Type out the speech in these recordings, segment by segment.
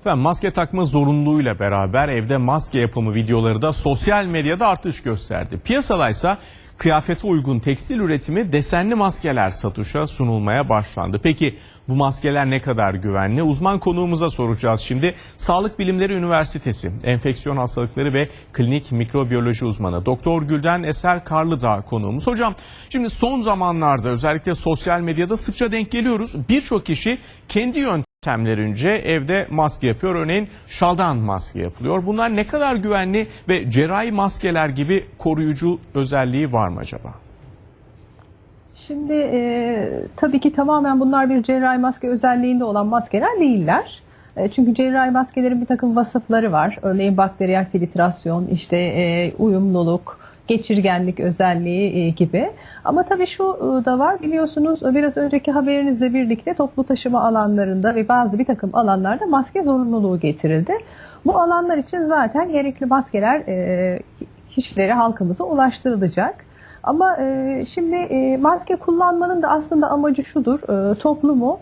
Efendim maske takma zorunluluğuyla beraber evde maske yapımı videoları da sosyal medyada artış gösterdi. Piyasadaysa kıyafete uygun tekstil üretimi desenli maskeler satışa sunulmaya başlandı. Peki bu maskeler ne kadar güvenli? Uzman konuğumuza soracağız şimdi. Sağlık Bilimleri Üniversitesi Enfeksiyon Hastalıkları ve Klinik Mikrobiyoloji uzmanı Doktor Gülden Eser Karlıdağ konuğumuz. Hocam şimdi son zamanlarda özellikle sosyal medyada sıkça denk geliyoruz. Birçok kişi kendi yöntemlerince evde maske yapıyor. Örneğin şaldan maske yapılıyor. Bunlar ne kadar güvenli ve cerrahi maskeler gibi koruyucu özelliği var mı acaba? Şimdi e, tabii ki tamamen bunlar bir cerrahi maske özelliğinde olan maskeler değiller. E, çünkü cerrahi maskelerin bir takım vasıfları var. Örneğin bakteriyel filtrasyon, işte e, uyumluluk, geçirgenlik özelliği e, gibi. Ama tabii şu e, da var biliyorsunuz e, biraz önceki haberinizle birlikte toplu taşıma alanlarında ve bazı bir takım alanlarda maske zorunluluğu getirildi. Bu alanlar için zaten gerekli maskeler kişilere halkımıza ulaştırılacak. Ama şimdi maske kullanmanın da aslında amacı şudur, toplumu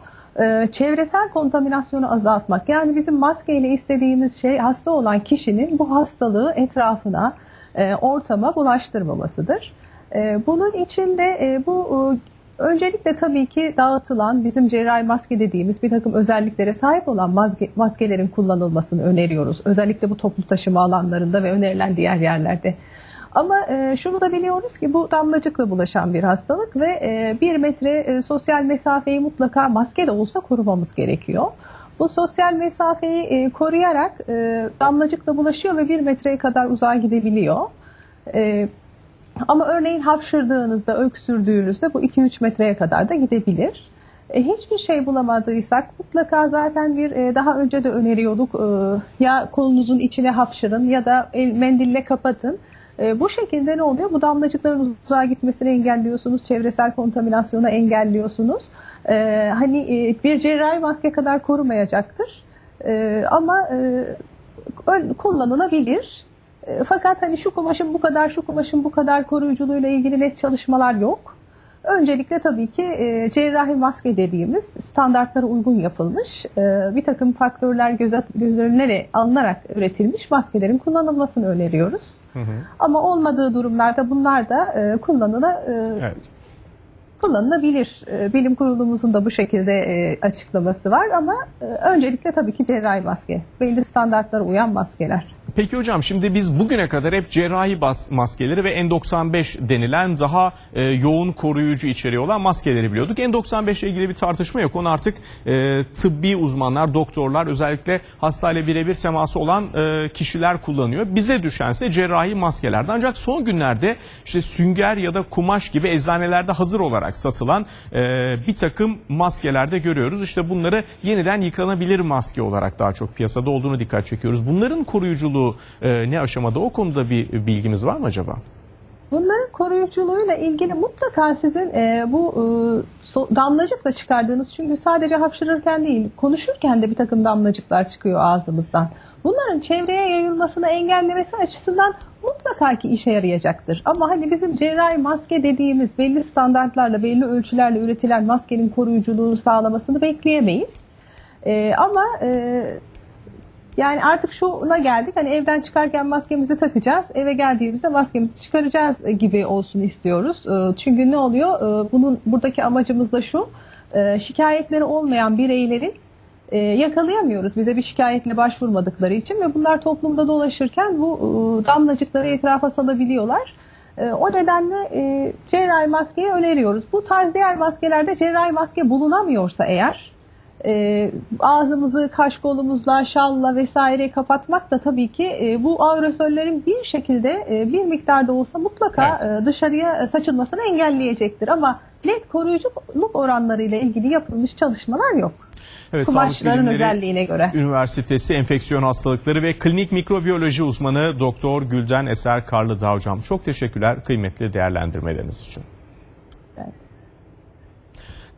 çevresel kontaminasyonu azaltmak. Yani bizim maskeyle istediğimiz şey hasta olan kişinin bu hastalığı etrafına, ortama bulaştırmamasıdır. E, bunun için de e, bu e, öncelikle tabii ki dağıtılan bizim cerrahi maske dediğimiz bir takım özelliklere sahip olan maske, maskelerin kullanılmasını öneriyoruz. Özellikle bu toplu taşıma alanlarında ve önerilen diğer yerlerde. Ama e, şunu da biliyoruz ki bu damlacıkla bulaşan bir hastalık ve e, bir metre e, sosyal mesafeyi mutlaka maske de olsa korumamız gerekiyor. Bu sosyal mesafeyi e, koruyarak e, damlacıkla bulaşıyor ve bir metreye kadar uzağa gidebiliyor. E, ama örneğin hapşırdığınızda, öksürdüğünüzde bu 2-3 metreye kadar da gidebilir. E, hiçbir şey bulamadıysak mutlaka zaten bir e, daha önce de öneriyorduk e, ya kolunuzun içine hapşırın ya da el, mendille kapatın. E, bu şekilde ne oluyor? Bu damlacıkların uzağa gitmesini engelliyorsunuz, çevresel kontaminasyonu engelliyorsunuz. E, hani e, bir cerrahi maske kadar korumayacaktır. E, ama e, kullanılabilir. E, fakat hani şu kumaşın bu kadar, şu kumaşın bu kadar koruyuculuğuyla ilgili net çalışmalar yok. Öncelikle tabii ki e, cerrahi maske dediğimiz standartlara uygun yapılmış e, bir takım faktörler göze, göz önüne alınarak üretilmiş maskelerin kullanılmasını öneriyoruz. Ama olmadığı durumlarda bunlar da e, kullanıla, e, Evet. Kullanılabilir. E, bilim kurulumuzun da bu şekilde e, açıklaması var ama e, öncelikle tabii ki cerrahi maske. Belli standartlara uyan maskeler. Peki hocam şimdi biz bugüne kadar hep cerrahi maskeleri ve N95 denilen daha e, yoğun koruyucu içeriği olan maskeleri biliyorduk. N95 ile ilgili bir tartışma yok. Onu artık tıbbi uzmanlar, doktorlar özellikle hastayla birebir teması olan kişiler kullanıyor. Bize düşense cerrahi maskelerden. Ancak son günlerde işte sünger ya da kumaş gibi eczanelerde hazır olarak satılan e, bir takım maskelerde görüyoruz. İşte bunları yeniden yıkanabilir maske olarak daha çok piyasada olduğunu dikkat çekiyoruz. Bunların koruyuculuğu e, ne aşamada o konuda bir bilgimiz var mı acaba? Bunların koruyuculuğuyla ilgili mutlaka sizin e, bu e, so- damlacıkla çıkardığınız çünkü sadece hapşırırken değil konuşurken de bir takım damlacıklar çıkıyor ağzımızdan. Bunların çevreye yayılmasını engellemesi açısından mutlaka ki işe yarayacaktır. Ama hani bizim cerrahi maske dediğimiz belli standartlarla belli ölçülerle üretilen maskenin koruyuculuğunu sağlamasını bekleyemeyiz. E, ama e, yani artık şuna geldik hani evden çıkarken maskemizi takacağız, eve geldiğimizde maskemizi çıkaracağız gibi olsun istiyoruz. Ee, Çünkü ne oluyor? Ee, Bunun buradaki amacımız da şu, e, şikayetleri olmayan bireylerin e, yakalayamıyoruz bize bir şikayetle başvurmadıkları için ve bunlar toplumda dolaşırken bu e, damlacıkları etrafa salabiliyorlar. E, O nedenle e, cerrahi maskeyi öneriyoruz. Bu tarz diğer maskelerde cerrahi maske bulunamıyorsa eğer e, ağzımızı kaş kolumuzla, şalla vesaire kapatmak da tabii ki e, bu aerosöllerin bir şekilde e, bir miktarda olsa mutlaka Evet. e, dışarıya saçılmasını engelleyecektir. Ama koruyuculuk oranlarıyla ilgili yapılmış çalışmalar yok. Evet, Kumaşların özelliğine göre. Üniversitesi Enfeksiyon Hastalıkları ve Klinik Mikrobiyoloji uzmanı Doktor Gülden Eser Karlıdağ hocam. Çok teşekkürler kıymetli değerlendirmeleriniz için.